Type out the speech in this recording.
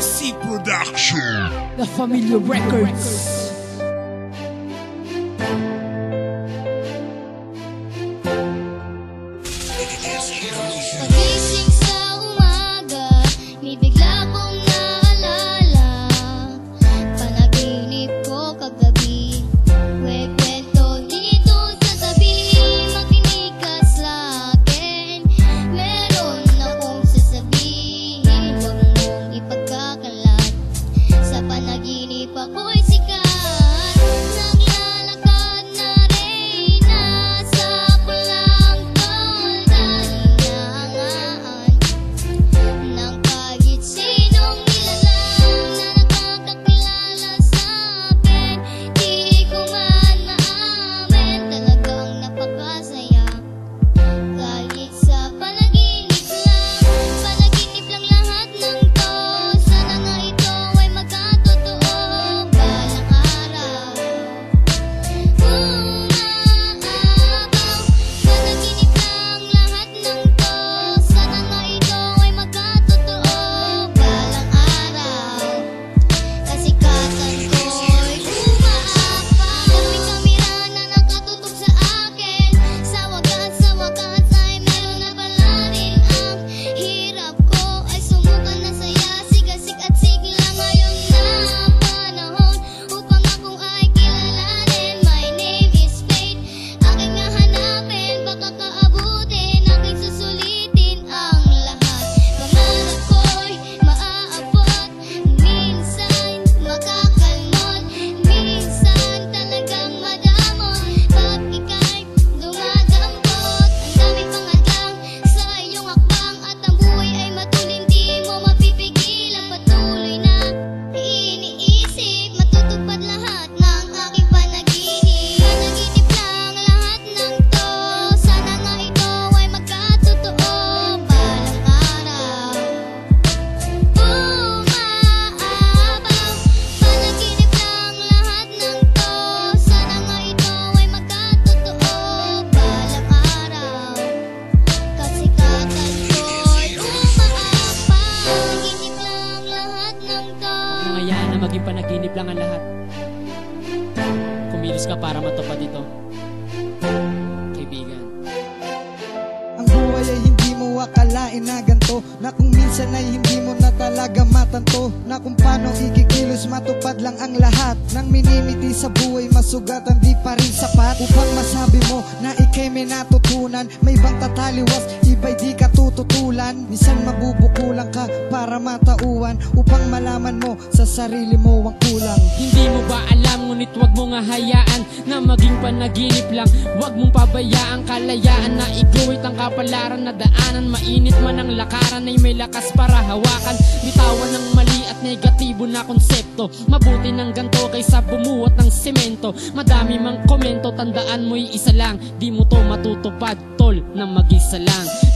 Production. La Familia Records. Yan na maging panaginip lang ang lahat. Kumilos ka para matupad ito. Kaibigan. Ang buhay ay hindi mo akalain na ganto Na kung minsan ay hindi mo na talaga matanto Na kung paano ikikilos matupad lang ang lahat. Nang minimiti sa buhay masugatan di pa rin sapat. Upang masabi mo na ikay may natutunan May ibang tataliwas, iba'y di ka tututulan. Minsan mabubukulan ka para matauhan Upang malaman mo sa sarili mo ang kulang. Hindi mo ba alam ngunit wag mo nga hayaan Na maging panaginip lang. Wag mong pabayaan kalayaan Na iguhit ang kapalaran na daanan. Mainit man ang lakaran ay may lakas para hawakan. Bitawan negatibo na konsepto. Mabuti ng ganto kaysa bumuhat ng semento. Madami mang komento tandaan mo'y isa lang. Di mo to matutupad tol na mag-isa lang